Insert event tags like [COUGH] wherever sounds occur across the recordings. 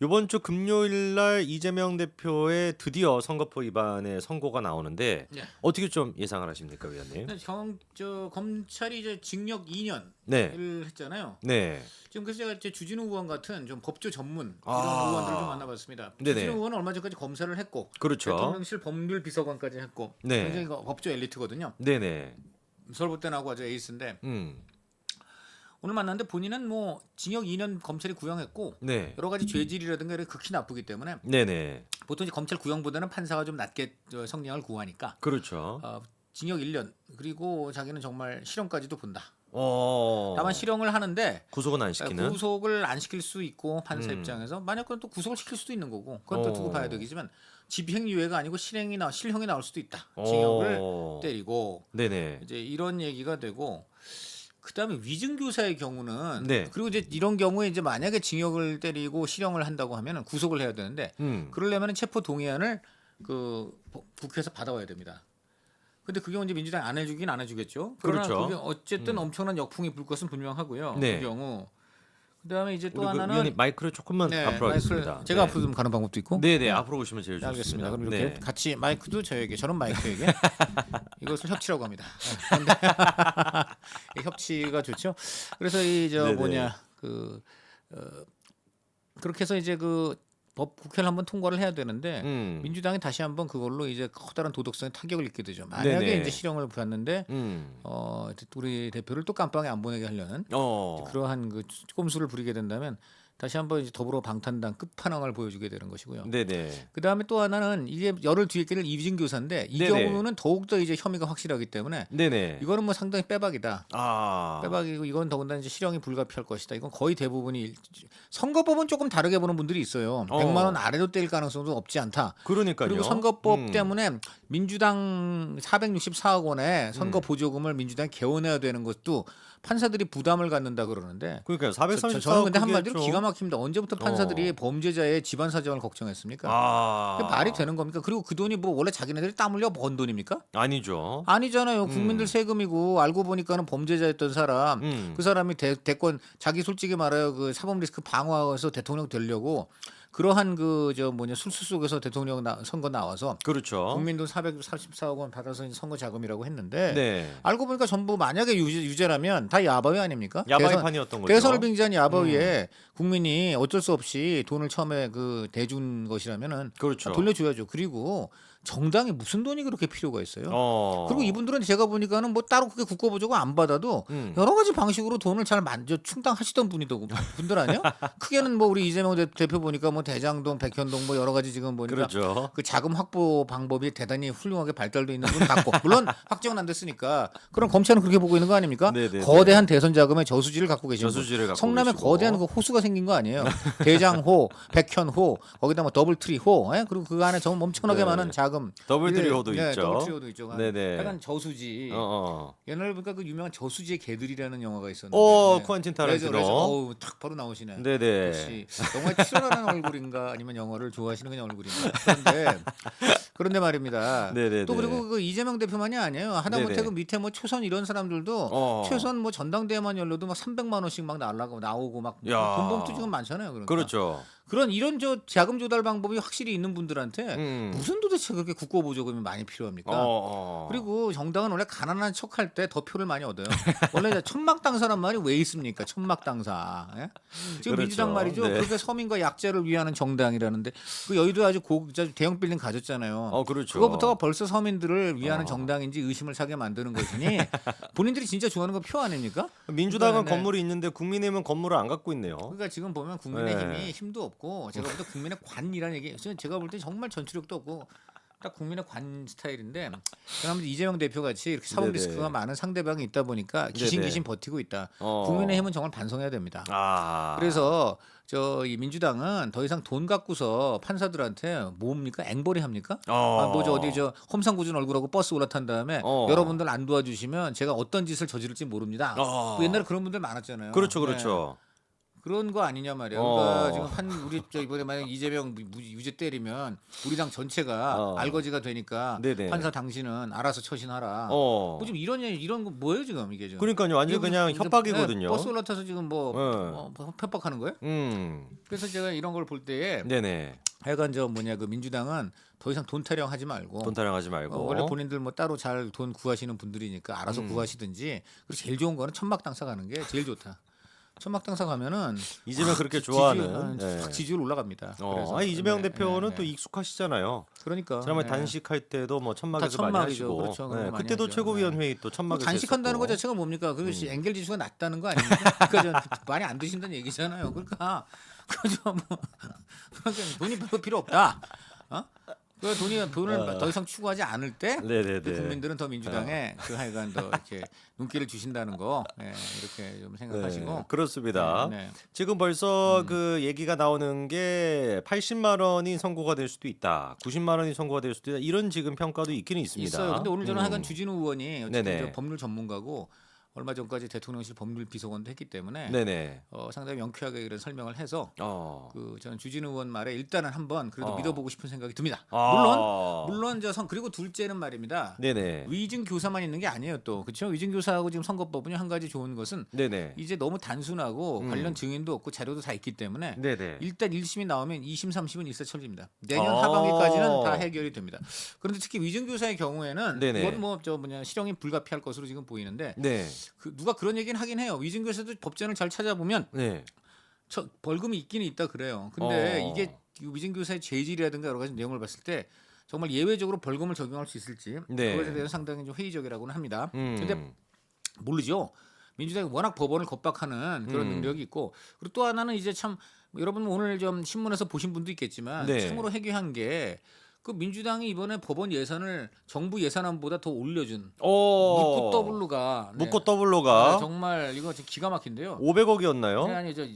이번 주 금요일 날 이재명 대표의 드디어 선거법 위반의 선고가 나오는데 네. 어떻게 좀 예상을 하십니까, 위원님? 경, 저 검찰이 이제 징역 2년을 네. 했잖아요. 네. 지금 그래서 제가 이제 주진우 의원 같은 좀 법조 전문 이런 아. 의원들을 좀 만나봤습니다. 네네. 주진우 의원은 얼마 전까지 검사를 했고 그렇죠. 대통령실 법률 비서관까지 했고 네. 굉장히 그 법조 엘리트거든요. 네네. 서울대 나고 아주 에이스인데 음. 오늘 만났는데 본인은 뭐 징역 2년 검찰이 구형했고 네. 여러 가지 죄질이라든가 이런 게 극히 나쁘기 때문에 네네. 보통 이제 검찰 구형보다는 판사가 좀 낮게 저 성량을 구하니까 그렇죠. 어, 징역 1년 그리고 자기는 정말 실형까지도 본다. 어. 다만 실형을 하는데 구속은 안 시키는. 구속을 안 시킬 수 있고 판사 음. 입장에서 만약 그건 또 구속을 시킬 수도 있는 거고 그건 또 어. 두고 봐야 되겠지만 집행유예가 아니고 실행이 나 실형이 나올 수도 있다. 어. 징역을 때리고 네네. 이제 이런 얘기가 되고 그다음에 위증교사의 경우는 네. 그리고 이제 이런 경우에 이제 만약에 징역을 때리고 실형을 한다고 하면은 구속을 해야 되는데 음. 그러려면 체포 동의안을 그 국회에서 받아와야 됩니다. 근데 그 경우 이제 민주당이 안 해주긴 안 해주겠죠. 그러나 그렇죠. 그게 어쨌든 음. 엄청난 역풍이 불 것은 분명하고요. 네. 그 경우 그다음에 이제 또 우리 그 하나는 위원님 마이크를 조금만 네, 앞으로 하겠습니다. 마이크를 제가 네. 앞으로 좀 가는 방법도 있고. 네 네. 앞으로 오시면 제일 네, 좋습니다. 알겠습니다. 그럼 이렇게 네. 같이 마이크도 저에게 저는 마이크에게 [LAUGHS] 이것을 협치라고 합니다. 네. 근데 [LAUGHS] 협치가 좋죠. 그래서 이 저 네네. 뭐냐 그 어, 그렇게 해서 이제 그 법 국회를 한번 통과를 해야 되는데 음. 민주당이 다시 한번 그걸로 이제 커다란 도덕성에 타격을 입게 되죠. 만약에 네네. 이제 실형을 부였는데 음. 어 우리 대표를 또 깜빵에 안 보내게 하려는 어. 그러한 그 꼼수를 부리게 된다면 다시 한번 이제 더불어 방탄당 끝판왕을 보여주게 되는 것이고요. 네네. 그 다음에 또 하나는 이게 열흘 뒤에 끼를 이휘진 교사인데 이 네네. 경우는 더욱더 이제 혐의가 확실하기 때문에 네네. 이거는 뭐 상당히 빼박이다. 아. 빼박이고 이건 더군다나 이제 실형이 불가피할 것이다. 이건 거의 대부분이 일- 선거법은 조금 다르게 보는 분들이 있어요. 어. 100만 원 아래로 때릴 가능성도 없지 않다. 그러니까요. 그리고 선거법 음. 때문에 민주당 464억 원의 선거 음. 보조금을 민주당이 개원해야 되는 것도 판사들이 부담을 갖는다 그러는데 그러니까요. 저, 434억 저는 근데 한마디로 좀- 기가 막힙니다. 언제부터 판사들이 어. 범죄자의 집안 사정을 걱정했습니까? 아. 말이 되는 겁니까? 그리고 그 돈이 뭐 원래 자기네들이 땀 흘려 번 돈입니까? 아니죠. 아니잖아요. 국민들 음. 세금이고 알고 보니까는 범죄자였던 사람. 음. 그 사람이 대, 대권 자기 솔직히 말해요. 그 사법 리스크 방어해서 대통령 되려고 그러한 그 저 뭐냐 술수 속에서 대통령 나, 선거 나와서 그렇죠. 국민 돈 434억 원 받아서 선거 자금이라고 했는데 네. 알고 보니까 전부 만약에 유죄, 유죄라면 다 야바위 아닙니까? 대선, 야바이판이었던 거죠. 음. 대선을 빙자한 야바위에 국민이 어쩔 수 없이 돈을 처음에 그 대준 것이라면은 그렇죠. 돌려줘야죠. 그리고 정당에 무슨 돈이 그렇게 필요가 있어요? 어. 그리고 이분들은 제가 보니까는 뭐 따로 그게 국고보조금 안 받아도 음. 여러 가지 방식으로 돈을 잘 만져 충당하시던 분이더 분들 아니야? [LAUGHS] 크게는 뭐 우리 이재명 대- 대표 보니까 뭐 대장동, 백현동 뭐 여러 가지 지금 보니까 그렇죠. 그 자금 확보 방법이 대단히 훌륭하게 발달돼 있는 분 같고 물론 [LAUGHS] 확정은 안 됐으니까 그럼 검찰은 그렇게 보고 있는 거 아닙니까? 네네네. 거대한 대선 자금의 저수지를 갖고 계신 분. 저수지를 갖고 성남에 계시고. 거대한 그 호수가 생긴 거 아니에요? 대장호, 백현호, 거기다 뭐 더블 트리호, 예? 그리고 그 안에 정 엄청나게 네. 많은 자 금. 더블 트리호도 네, 있죠. 더블 트리호도 있죠. 네네. 약간 저수지. 어, 어. 옛날에 보니까 그 유명한 저수지의 개들이라는 영화가 있었는데. 오, 네. 레저. 타란티노. 어우, 탁 바로 나오시네. 네네. 역시 영화에 출연하는 [LAUGHS] 얼굴인가 아니면 영화를 좋아하시는 그냥 얼굴인가. 그런데 그런데 말입니다. 네네네. 또 그리고 그 이재명 대표만이 아니에요. 하다못해. 그 밑에 뭐 초선 이런 사람들도 어. 최소한 뭐 전당대회만 열려도 막 300만 원씩 막 날라고 나오고 막 야. 돈봉투 지금 많잖아요. 그러니까. 그렇죠. 그런 이런 저 자금 조달 방법이 확실히 있는 분들한테 음. 무슨 도대체 그렇게 국고 보조금이 많이 필요합니까? 어, 어. 그리고 정당은 원래 가난한 척할 때 더 표를 많이 얻어요. 원래 천막 당사란 말이 왜 있습니까? 천막 당사. 예? 지금 그렇죠. 민주당 말이죠. 네. 그게 서민과 약자를 위하는 정당이라는데 그 여의도 아주 고 대형 빌딩 가졌잖아요. 어, 그렇죠. 그거부터가 벌써 서민들을 위하는 어. 정당인지 의심을 사게 만드는 것이니 본인들이 진짜 좋아하는 건 표 아닙니까? 민주당은 네. 건물이 있는데 국민의힘은 건물을 안 갖고 있네요. 그러니까 지금 보면 국민의힘이 네. 힘도 없고 제가 볼 때 국민의 관이라는 얘기 저는 제가 볼 때 정말 전투력도 없고 딱 국민의 관 스타일인데 그러면 이재명 대표 같이 이렇게 사법. 리스크가 많은 상대방이 있다 보니까 기신기신 버티고 있다. 어. 국민의힘은 정말 반성해야 됩니다. 아. 그래서 저 이 민주당은 더 이상 돈 갖고서 판사들한테 뭡니까 앵벌이 합니까? 어. 아, 뭐저 어디 저 험상궂은 얼굴하고 버스 올라탄 다음에 어. 여러분들 안 도와주시면 제가 어떤 짓을 저지를지 모릅니다. 어. 그 옛날에 그런 분들 많았잖아요. 그렇죠, 네. 그렇죠. 그런 거 아니냐 말이야. 어. 그러니까 지금 한 우리 저 이번에 만약 이재명 무- 무- 유죄 때리면 우리 당 전체가 어. 알거지가 되니까 네네. 판사 당신은 알아서 처신하라. 어. 뭐 지금 이런 얘기- 이런 거 뭐예요 지금 이게 지금? 그러니까요. 완전 그냥 무슨- 협박이거든요. 네, 버스 올라타서 지금 뭐, 네. 어, 뭐 협박하는 거예요? 음. 그래서 제가 이런 걸 볼 때에 네네. 하여간 저 뭐냐 그 민주당은 더 이상 돈 타령하지 말고 돈 타령하지 말고. 어, 원래 본인들 뭐 따로 잘 돈 구하시는 분들이니까 알아서 음. 구하시든지 그리고 제일 좋은 거는 천막 당사 가는 게 제일 좋다. 천막 당사 가면은 이재명 그렇게 지지- 좋아하는. 어, 네. 확 지지율 올라갑니다. 어, 그래서 아 이재명 네, 대표는 네, 또 네. 익숙하시잖아요. 그러니까 지난번에 네. 단식할 때도 뭐 천막에서 많이 천막이죠. 하시고. 그렇죠. 그런 네, 거 많이 그때도 하죠. 최고위원 네. 회의 또뭐 천막에서 단식한다는 거 했었고. 자체가 뭡니까? 음. 그것이 엥겔 지수가 낮다는 거 아닙니까? [LAUGHS] 그러니까 저 많이 안 드신다는 얘기잖아요. 그러니까 그저 뭐 [LAUGHS] 그러니까 돈이 별로 필요 없다. 어? 그 돈이 돈을 더 이상 추구하지 않을 때 네네네. 그 국민들은 더 민주당에 그 하여간 더 이렇게 [LAUGHS] 눈길을 주신다는 거 예, 이렇게 좀 생각하시고 네, 그렇습니다. 네, 네. 지금 벌써 그 얘기가 나오는 게 80만 원이 선고가 될 수도 있다. 90만 원이 선고가 될 수도 있다. 이런 지금 평가도 있기는 있습니다. 있어요. 근데 오늘 저는 음. 하여간 주진우 의원이 어쨌든 네네. 저 법률 전문가고 얼마 전까지 대통령실 법률 비서관도 했기 때문에 네네. 어, 상당히 명쾌하게 이런 설명을 해서 어. 그 저는 주진우 의원 말에 일단은 한번 그래도 어. 믿어보고 싶은 생각이 듭니다. 아. 물론 물론 저선 그리고 둘째는 말입니다. 네네. 위증 교사만 있는 게 아니에요 또 그렇죠 위증 교사하고 지금 선거법은요 한 가지 좋은 것은 네네. 이제 너무 단순하고 음. 관련 증인도 없고 자료도 다 있기 때문에 네네. 일단 1심이 나오면 2심, 3심은 일사천리입니다. 내년 아. 하반기까지는 다 해결이 됩니다. 그런데 특히 위증 교사의 경우에는 네네. 이건 뭐저 뭐냐 실형이 불가피할 것으로 지금 보이는데 네. 그 누가 그런 얘기는 하긴 해요. 위증교사도 법전을 잘 찾아보면 네. 저 벌금이 있기는 있다 그래요. 근데 어. 이게 이 위증교사의 재질이라든가 여러 가지 내용을 봤을 때 정말 예외적으로 벌금을 적용할 수 있을지 네. 그것에 대해서 상당히 좀 회의적이라고는 합니다. 음. 근데 모르죠. 민주당이 워낙 법원을 겁박하는 그런 음. 능력이 있고 그리고 또 하나는 이제 참 여러분 오늘 좀 신문에서 보신 분도 있겠지만 네. 참으로 해괴한 게 그 민주당이 이번에 법원 예산을 정부 예산안보다 더 올려준 어. 묻고 더블로가 네. 묻고 더블로가 네, 정말 이거 진짜 기가 막힌데요. 500억이었나요? 네, 아니 저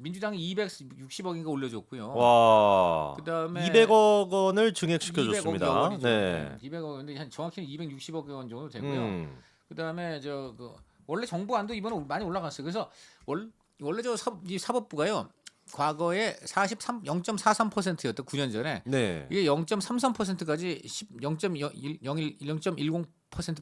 민주당이 260억인가 올려줬고요. 와. 그다음에 200억 원을 증액시켜 200억 줬습니다. 원이죠. 네. 200억 근데 한 정확히는 260억 원 정도 되고요. 음. 그다음에 저그 원래 정부안도 이번에 많이 올라갔어요. 그래서 월, 원래 저이 사법부가요. 과거에 43 0.43%였던 9년 전에 네. 이게 0.33%까지 10 0.01 0.10%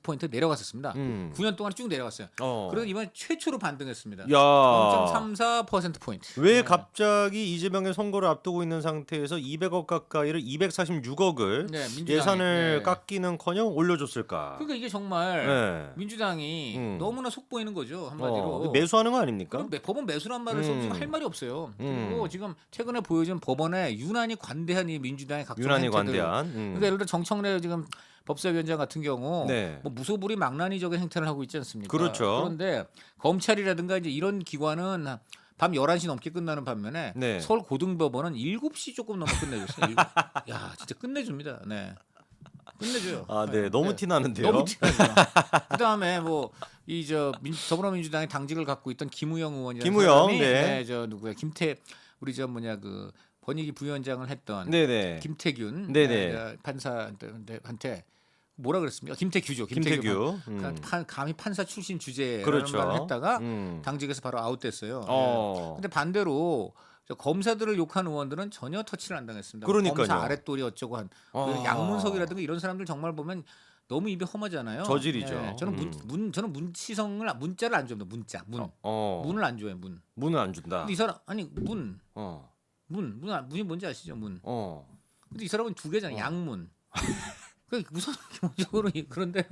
포인트 내려갔었습니다. 음. 9년 동안 쭉 내려갔어요. 어. 그래서 이번에 최초로 반등했습니다. 야. 0.34% 포인트. 왜 네. 갑자기 이재명의 선거를 앞두고 있는 상태에서 200억 가까이를 246억을 네, 민주당이. 예산을 네. 깎기는커녕 올려줬을까? 그러니까 이게 정말 네. 민주당이 음. 너무나 속보이는 거죠 한마디로. 어, 매수하는 거 아닙니까? 매- 법원 매수란 말을 써 음. 할 말이 없어요. 그리고 음. 지금 최근에 보여준 법원에 유난히 관대한 이 민주당의 각종 유난히 행태들. 관대한. 음. 그러니까 예를 들어 정청래 지금 법사위원장 같은 경우 네. 뭐 무소불위 망나니적인 행태를 하고 있지 않습니까? 그렇죠. 그런데 검찰이라든가 이제 이런 기관은 밤 11시 넘게 끝나는 반면에 네. 서울 고등법원은 7시 조금 넘게 끝내줬어요. 일- 야, 진짜 끝내줍니다. 네. 끝내줘요. 아, 네. 너무 티 나는데요. 너무 티나죠. 그다음에 뭐 이 저 더불어민주당의 당직을 갖고 있던 김우영 의원이라는 김우영, 사람이 네. 저 누구야 김태 우리 저 뭐냐 그 번익위 부위원장을 했던 네네. 김태균 네네. 어, 판사한테 뭐라 그랬습니까? 김태규죠. 김태규. 김태규. 음. 판- 판- 감히 판사 출신 주제라는 그렇죠. 말을 했다가 음. 당직에서 바로 아웃됐어요. 어. 근데 반대로 저 검사들을 욕한 의원들은 전혀 터치를 안 당했습니다. 그러니까요. 검사 아랫돌이 어쩌고 한 아. 그 양문석이라든가 이런 사람들 정말 보면 너무 입이 험하잖아요. 저질이죠. 저는 문, 음. 문 저는 문치성을 안- 문자를 안 좋아합니다. 문자 문 어. 문을 안 좋아해 문. 문을 안 준다. 근데 이 사람 아니 문 어. 문, 문, 아- 문이 뭔지 아시죠? 문. 어. 근데 이 사람은 두 개잖아. 어. 양문. 그 무슨 [LAUGHS] 기본적으로 이- 그런데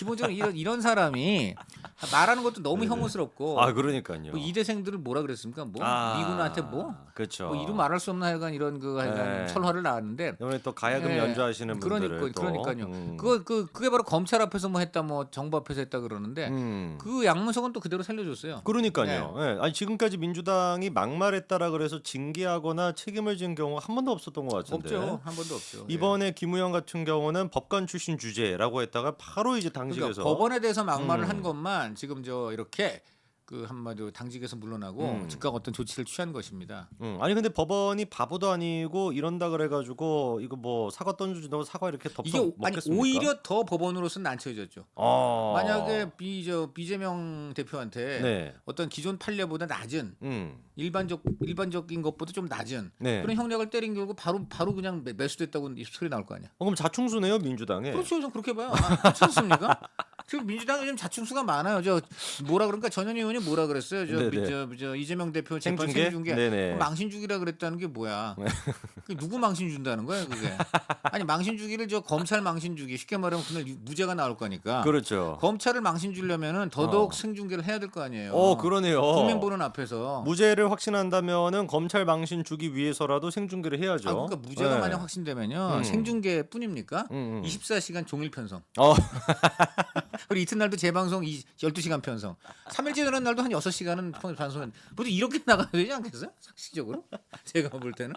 기본적으로 이런 이런 사람이 말하는 것도 너무 네네. 혐오스럽고 아, 그러니까요. 뭐 이대생들을 뭐라 그랬습니까? 뭐 아, 미군한테 뭐? 그렇죠. 뭐 이름 말할 수 없는 하여간 이런 그 하여간 네. 철화를 낳았는데 이번에 또 가야금 네. 연주하시는 분들을 그러니까 또 그러니까요. 음. 그거 그 그게 바로 검찰 앞에서 뭐 했다 뭐 정부 앞에서 했다 그러는데 음. 그 양문석은 또 그대로 살려줬어요. 그러니까요. 예. 아니 지금까지 민주당이 막말했다라 그래서 징계하거나 책임을 진 경우가 한 번도 없었던 것 같은데. 없죠. 한 번도 없죠. 예. 이번에 김우영 같은 경우는 법관 출신 주제라고 했다가 바로 이제 그러니까 당직에서 법원에 대해서 막말을 음. 한 것만 지금 저 이렇게 그 한마디로 당직에서 물러나고 음. 즉각 어떤 조치를 취한 것입니다. 음, 아니 근데 법원이 바보도 아니고 이런다 그래가지고 이거 뭐 사과 던져준다고 사과 이렇게 덮어 이게 오- 아니 먹겠습니까? 오히려 더 법원으로서는 난처해졌죠. 어. 만약에 비저 비재명 대표한테 네, 어떤 기존 판례보다 낮은 음, 일반적 일반적인 것보다 좀 낮은 네. 그런 형량을 때린 결과 바로 바로 그냥 매- 매수됐다고 이 소리 나올 거 아니야. 어, 그럼 자충수네요 민주당에. 그렇죠, 좀 그렇게 봐요. 아, 않습니까? 지금 민주당이 요즘 자충수가 많아요. 저 뭐라 그러니까 전현 의원이 뭐라 그랬어요? 저, 네네. 미- 저, 저 이재명 대표 재판 생중계? 생중계 네네. 망신 주기라 그랬다는 게 뭐야? [LAUGHS] 그게 누구 망신 준다는 거야 그게? 아니 망신 주기를 저 검찰 망신 주기 쉽게 말하면 그날 유- 무죄가 나올 거니까. 그렇죠. 검찰을 망신 주려면은 더더욱 어. 생중계를 해야 될 거 아니에요. 어 그러네요. 국민 보는 앞에서. 무죄를 확신한다면은 검찰 망신 주기 위해서라도 생중계를 해야죠. 아, 그러니까 무죄가 네. 만약 확신되면요 음. 생중계뿐입니까? 음, 음. 24시간 종일 편성. 어. [LAUGHS] 그리고 이튿날도 재방송 이 12시간 편성. 3일째 되는 날도 한 6시간은 방송. 보통 이렇게 [LAUGHS] 나가야 되지 않겠어요? 상식적으로? [LAUGHS] 제가 볼 때는.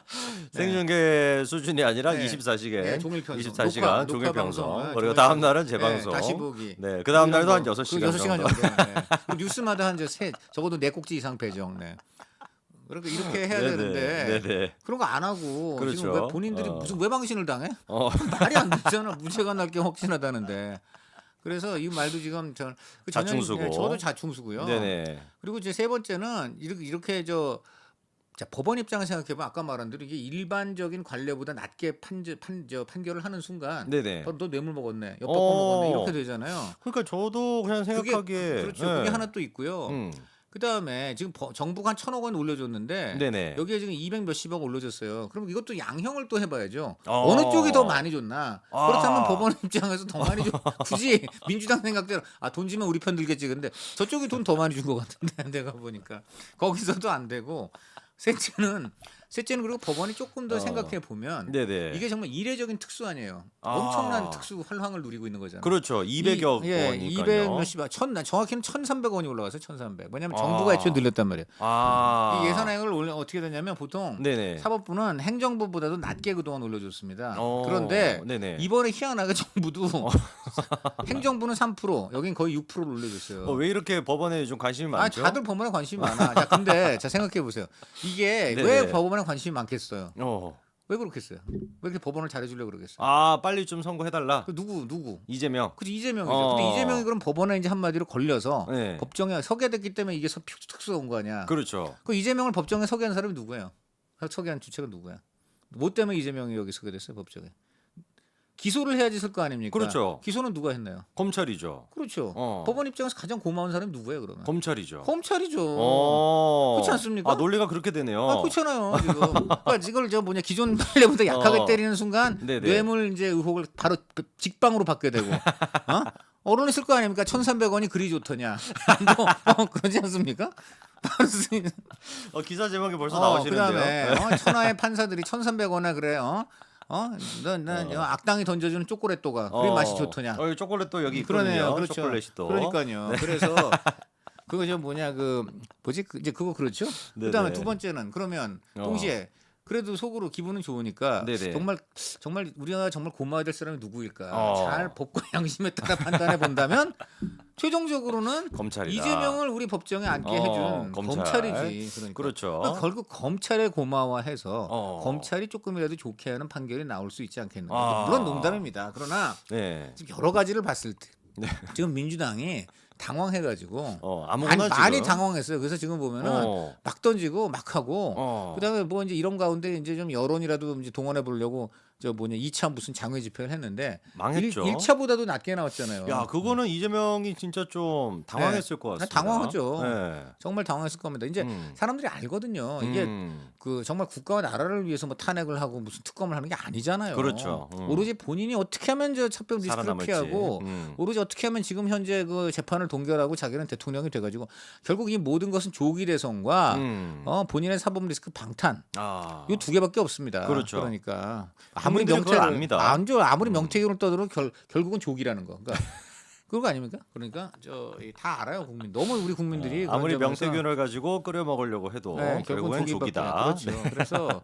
생중계 수준이 아니라 네. 24시간, 네, 종일 편성. 24시간 녹화- 종일 녹화 방송. 방송. 네, 그리고 종일 다음. 날은 네, 재방송. 다시 보기. 네, 그 다음 날도 한 이런 거. 6시간 그 6시간 정도. 정도. 네. 뉴스마다 한 세, 적어도 네 꼭지 이상 배정. 네. 그러니까 이렇게 해야 네네, 되는데 네네. 그런 거 안 하고 그렇죠. 지금 왜 본인들이 어. 무슨 외방신을 당해? 어. [LAUGHS] 말이 안 되잖아. 무죄가 날게 확신하다는데. 그래서 이 말도 지금 저그 전혀- 자충수고. 네, 저도 자충수고요. 네네. 그리고 이제 세 번째는 이렇게 이렇게 저 자, 법원 입장을 생각해보면 아까 말한 대로 이게 일반적인 관례보다 낮게 판저, 판, 저, 판결을 하는 순간 네네. 어, 너 뇌물 먹었네, 엿 어. 먹었네 이렇게 되잖아요. 그러니까 저도 그냥 그게 생각하기에 그렇죠. 네. 그게 하나 또 있고요. 음. 그 다음에 지금 버- 정부가 한 천억 원 올려줬는데 네네. 여기에 지금 200 몇십억 올려줬어요. 그럼 이것도 양형을 또 해봐야죠. 어. 어. 느 쪽이 더 많이 줬나? 아. 그렇다면 법원 입장에서 더 많이 줘. [LAUGHS] 굳이 민주당 생각대로 아 돈 주면 우리 편 들겠지. 근데 저쪽이 돈 더 많이 준 것 같은데 [LAUGHS] 내가 보니까 거기서도 안 되고 셋째는 셋째는 그리고 법원이 조금 더 어. 생각해 보면 네네. 이게 정말 이례적인 특수 아니에요. 아. 엄청난 특수 활황을 누리고 있는 거잖아요. 그렇죠. 200억 이- 예, 원이니까요. 200 몇십 천 정확히는 1,300원이 올라가서 1,300. 왜냐하면 아. 정부가 애초에 늘렸단 말이에요. 아. 이 예산액을 올려 어떻게 되냐면 보통 네네. 사법부는 행정부보다도 낮게 그동안 올려줬습니다. 어, 그런데 네네. 이번에 희한하게 [LAUGHS] 정부도 [LAUGHS] 행정부는 3% 여긴 거의 6%를 올려줬어요. 어, 왜 이렇게 법원에 좀 관심이 아, 많죠? 다들 법원에 관심이 많아. 자, 근데 자 생각해 보세요. 이게 [LAUGHS] 네네. 왜 법원에 관심이 많겠어요? 어. 왜 그렇겠어요? 왜 이렇게 법원을 잘해주려 고 그러겠어요? 아 빨리 좀 선고해달라. 그 누구 누구? 이재명. 그 이재명이죠. 어. 근데 이재명이 그럼 법원에 이제 한마디로 걸려서 네. 법정에 서게 됐기 때문에 이게 서- 특수가 온 거 아니야? 그렇죠. 그 이재명을 법정에 서게 한 사람이 누구예요? 서게 한 주체가 누구야? 뭐 때문에 이재명이 여기 서게 됐어요 법정에? 기소를 해야지 설거 아닙니까? 그렇죠. 기소는 누가 했나요? 검찰이죠. 그렇죠. 어. 법원 입장에서 가장 고마운 사람이 누구예요 그러면? 검찰이죠. 검찰이죠. 어. 그렇지 않습니까? 아 논리가 그렇게 되네요. 아 그렇잖아요 지금. 그러니까 이걸 저 뭐냐 기존 판례보다 약하게 어. 때리는 순간 네네. 뇌물 이제 의혹을 바로 직방으로 받게 되고. 어? 언론에 쓸거 아닙니까? 1,300원이 그리 좋더냐. [LAUGHS] 뭐 어, 그러지 않습니까? 어, 기사 제목이 벌써 어, 나오시는데요. 그다음에 네. 어, 천하의 판사들이 1,300원에 그래. 어? 어? 넌, 넌 어. 악당이 던져주는 초콜릿도가 그리 어. 맛이 좋더냐. 어, 초콜릿 또 여기 그러네요. 있거든요. 그렇죠. 초콜릿이 또. 그러니까요. 그래서 [LAUGHS] 그거 저 뭐냐 그 뭐지 그, 이제 그거 그렇죠. 그다음에 네네. 두 번째는 그러면 어. 동시에 그래도 속으로 기분은 좋으니까 네네. 정말 정말 우리가 정말 고마워야 될 사람이 누구일까? 어. 잘 법과 양심에 따라 [LAUGHS] 판단해 본다면 최종적으로는 검찰이다. 이재명을 우리 법정에 앉게 어, 해준 검찰. 검찰 이지. 그러니까. 그렇죠. 그러니까 결국 검찰에 고마워해서 어. 검찰이 조금이라도 좋게 하는 판결이 나올 수 있지 않겠는가. 아. 물론 농담입니다. 그러나 네. 지금 여러 가지를 봤을 때 지금 민주당이 당황해가지고 어, 많이, 아무거나 지금. 많이 당황했어요. 그래서 지금 보면은 어. 막 던지고 막 하고 어. 그다음에 뭐 이제 이런 가운데 이제 좀 여론이라도 이제 동원해 보려고 저 뭐냐 2차 무슨 장외 집회를 했는데 망했죠. 1, 차보다도 낮게 나왔잖아요. 야, 그거는 이재명이 진짜 좀 당황했을 것 같습니다. 당황하죠. 네. 정말 당황했을 겁니다. 이제 음. 사람들이 알거든요. 이게 음. 그 정말 국가와 나라를 위해서 뭐 탄핵을 하고 무슨 특검을 하는 게 아니잖아요. 그렇죠. 음. 오로지 본인이 어떻게 하면 저 차별 리스크를 살아남을지. 피하고 음. 오로지 어떻게 하면 지금 현재 그 재판을 동결하고 자기는 대통령이 돼가지고 결국 이 모든 것은 조기 대선과 음. 어, 본인의 사법 리스크 방탄 아. 이 두 개밖에 없습니다. 그렇죠. 그러니까 아무리 명태를 압니다. 안죠 아무리 음. 명태균을 떠들어 결, 결국은 조기라는 거. 그러니까 [LAUGHS] 그거 아닙니까? 그러니까 저 다 알아요 국민. 너무 우리 국민들이 어, 아무리 명태균을 가지고 끓여 먹으려고 해도 네, 결국은 결국엔 조기밖에 조기다. 그렇죠. 네. 그래서